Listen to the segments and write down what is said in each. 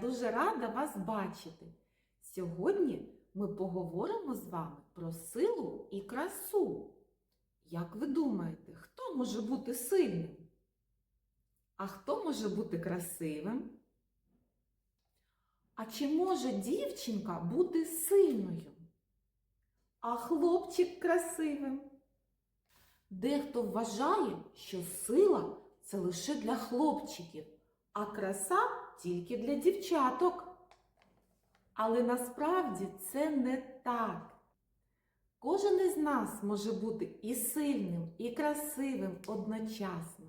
Дуже рада вас бачити. Сьогодні ми поговоримо з вами про силу і красу. Як ви думаєте, хто може бути сильним? А хто може бути красивим? А чи може дівчинка бути сильною? А хлопчик красивим? Дехто вважає, що сила це лише для хлопчиків, а краса тільки для дівчаток. Але насправді це не так. Кожен із нас може бути і сильним, і красивим одночасно.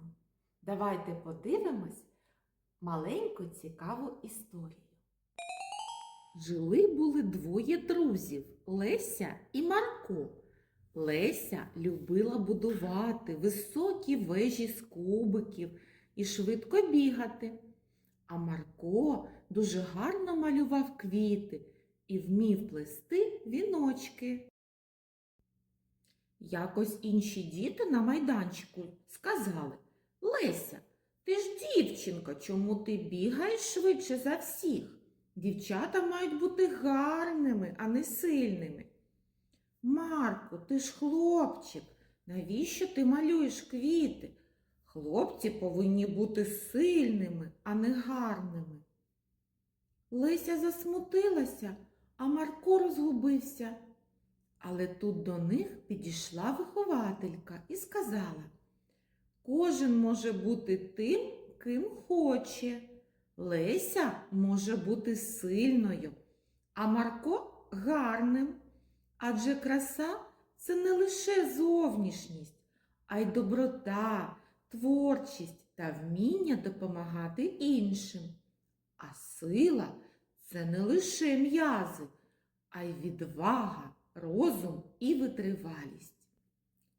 Давайте подивимось маленьку цікаву історію. Жили були двоє друзів Леся і Марко. Леся любила будувати високі вежі з кубиків і швидко бігати. А Марко дуже гарно малював квіти і вмів плести віночки. Якось інші діти на майданчику сказали Леся, ти ж дівчинка, чому ти бігаєш швидше за всіх? Дівчата мають бути гарними, а не сильними. Марко, ти ж хлопчик, навіщо ти малюєш квіти? Хлопці повинні бути сильними, а не гарними. Леся засмутилася, а Марко розгубився. Але тут до них підійшла вихователька і сказала Кожен може бути тим, ким хоче. Леся може бути сильною, а Марко гарним. Адже краса це не лише зовнішність, а й доброта, творчість та вміння допомагати іншим. А сила це не лише м'язи, а й відвага, розум і витривалість.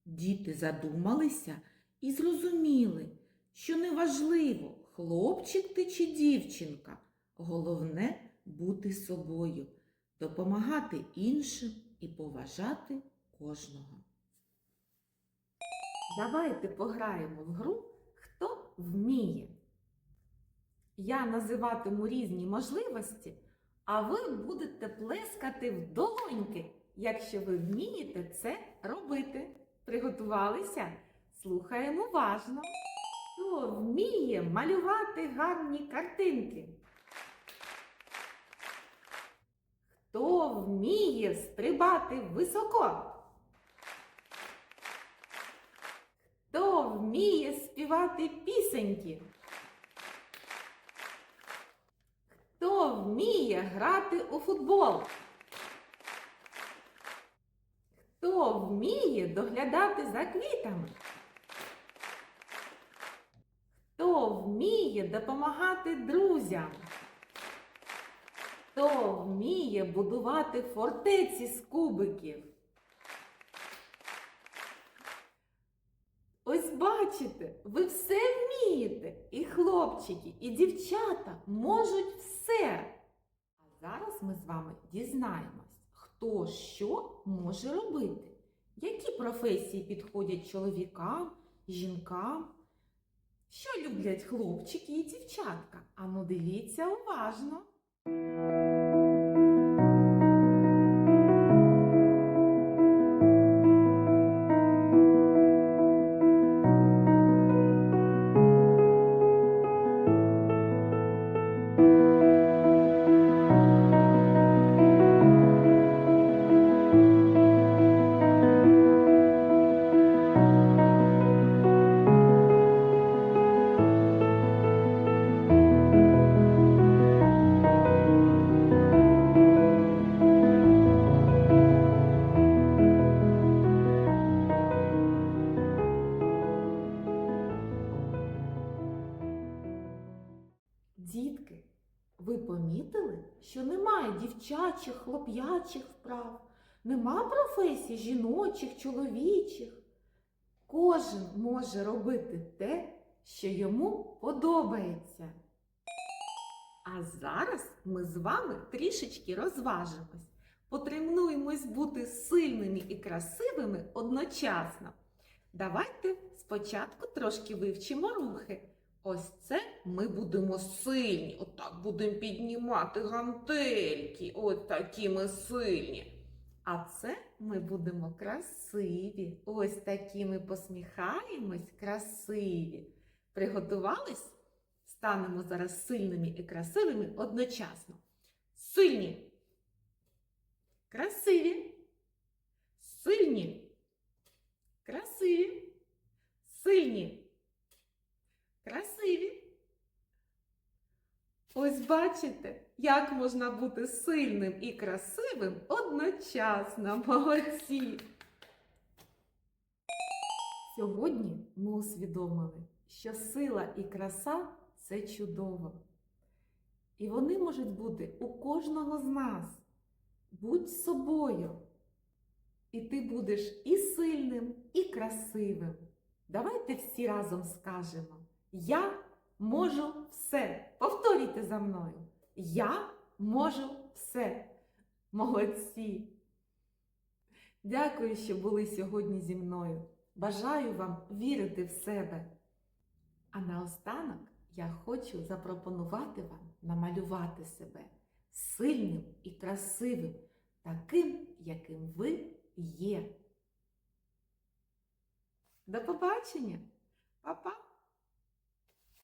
Діти задумалися і зрозуміли, що неважливо, хлопчик ти чи дівчинка, головне бути собою, допомагати іншим і поважати кожного. Давайте пограємо в гру Хто вміє. Я називатиму різні можливості, а ви будете плескати в долоньки, якщо ви вмієте це робити. Приготувалися? Слухаємо уважно. Хто вміє малювати гарні картинки? Хто вміє стрибати високо? Хто вміє співати пісеньки? Хто вміє грати у футбол? Хто вміє доглядати за квітами? Хто вміє допомагати друзям? Хто вміє будувати фортеці з кубиків? Ось бачите, ви все вмієте. І хлопчики, і дівчата можуть все. А зараз ми з вами дізнаємось, хто що може робити. Які професії підходять чоловікам, жінкам? Що люблять хлопчики і дівчатка? Ану, дивіться уважно. Ви помітили, що немає дівчачих, хлоп'ячих вправ, нема професій жіночих, чоловічих. Кожен може робити те, що йому подобається. А зараз ми з вами трішечки розважимось, потренуємось бути сильними і красивими одночасно. Давайте спочатку трошки вивчимо рухи. Ось це ми будемо сильні. Отак будемо піднімати гантельки. Ось такі ми сильні. А це ми будемо красиві. Ось такі ми посміхаємось, красиві. Приготувались? Станемо зараз сильними і красивими одночасно. Сильні. Красиві. Сильні. Красиві. Сильні. Красиві. Ось бачите, як можна бути сильним і красивим одночасно. Молодці. Сьогодні ми усвідомили, що сила і краса це чудово. І вони можуть бути у кожного з нас. Будь собою. І ти будеш і сильним, і красивим. Давайте всі разом скажемо: Я можу все. Повторюйте за мною. Я можу все. Молодці. Дякую, що були сьогодні зі мною. Бажаю вам вірити в себе. А наостанок я хочу запропонувати вам намалювати себе сильним і красивим, таким, яким ви є. До побачення, Па-па!